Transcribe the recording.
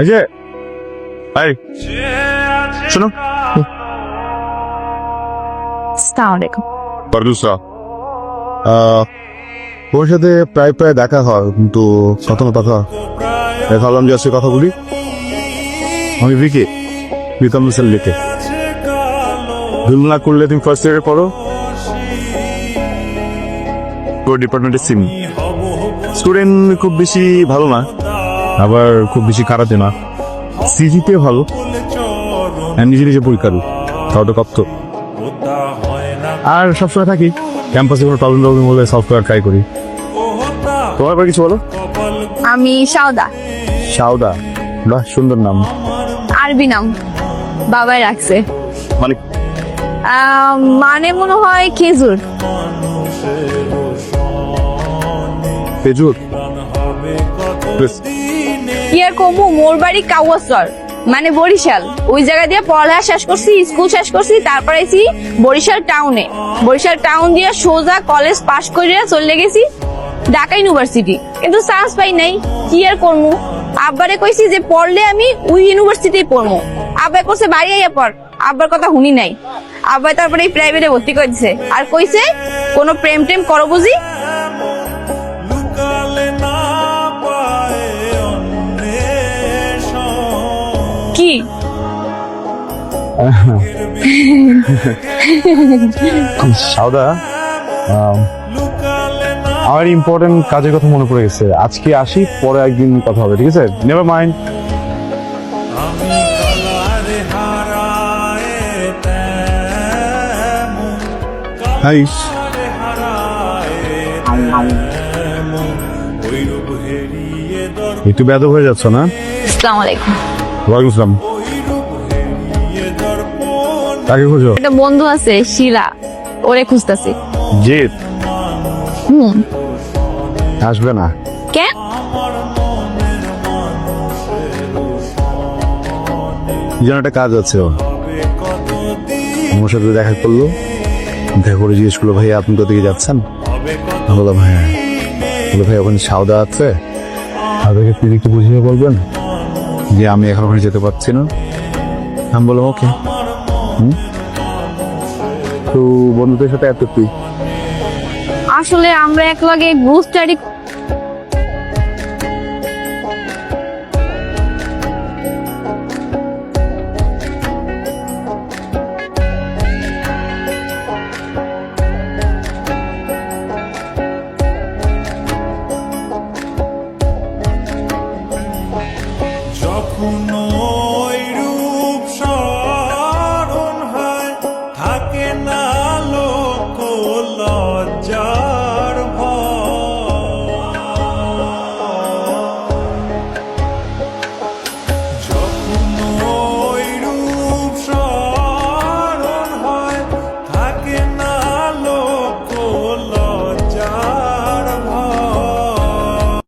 এই যে এই শোনো। আসসালামু আলাইকুম পারদুসা ওর সাথে প্রায় প্রায় দেখা হয় কিন্তু দেখা যে আজকে কথা বলি। আমি প্রীতম মিসাল লিখে। ভুল না করলে তুমি ফার্স্ট ইয়ারে পড়ো? তোর ডিপার্টমেন্টে সিম স্টুডেন্ট খুব বেশি ভালো না আবার খুব বেশি খারাপে না। সিজিতে ভালো নিজে নিজে পরীক্ষা দিই তাও কপ্ত। আর সবসময় থাকি ক্যাম্পাসে কোনো প্রবলেম টবলেম হলে সফটওয়্যার ট্রাই করি। তোমার ব্যাপারে কিছু বলো? আমি সাউদা শাওদা বাহ সুন্দর নাম। আরবি নাম বাবাই রাখছে। মানে মানে মনে হয় খেজুর। খেজুর? কি আর কমু মোর বাড়ি কাউয়াসর মানে বরিশাল। ওই জায়গা দিয়ে পড়ালেখা শেষ করছি স্কুল শেষ করছি তারপর আইছি বরিশাল টাউনে। বরিশাল টাউন দিয়ে সোজা কলেজ পাশ করে চলে গেছি ঢাকা ইউনিভার্সিটি। কিন্তু চান্স পাই নাই কি আর করব আব্বারে কইছি যে পড়লে আমি ওই ইউনিভার্সিটি পড়ব আব্বা কইছে বাড়ি আইয়া পড়। আব্বার কথা শুনি নাই। আব্বা তারপরে এই প্রাইভেটে ভর্তি করে দিছে আর কইছে কোনো প্রেম টেম করো বুঝি? কি? না আমার ইম্পর্টেন্ট কাজের কথা মনে পড়ে গেছে। আজকে আসি পরে একদিন কথা হবে ঠিক আছে? নেভার মাইন্ড হাই একটু বেদ হয়ে যাচ্ছ না? আসসালামু আলাইকুম। ওয়ালাইকুম আসসালাম। কাকে খোঁজো? একটা বন্ধু আছে শিলা। ওরে খুঁজতেছি। জিৎ। হুম। আসবে না। কেন যেন একটা কাজ আছে ওর আমার সাথে দেখা করল। দেখা করে জিজ্ঞেস করল ভাই আপনি কোথা থেকে যাচ্ছেন? বললাম হ্যাঁ। বলে ভাই ওখানে সাউদা আছে। তাদেরকে তিনি একটু বুঝিয়ে বলবেন যে আমি এখন ওখানে যেতে পারছি না। আমি বললাম, ওকে। তো বন্ধুদের সাথে এত তুই আসলে আমরা এক লগে গ্রুপ স্টাডি রূপ স্মরণ হয় থাকে না লোক লজ্জা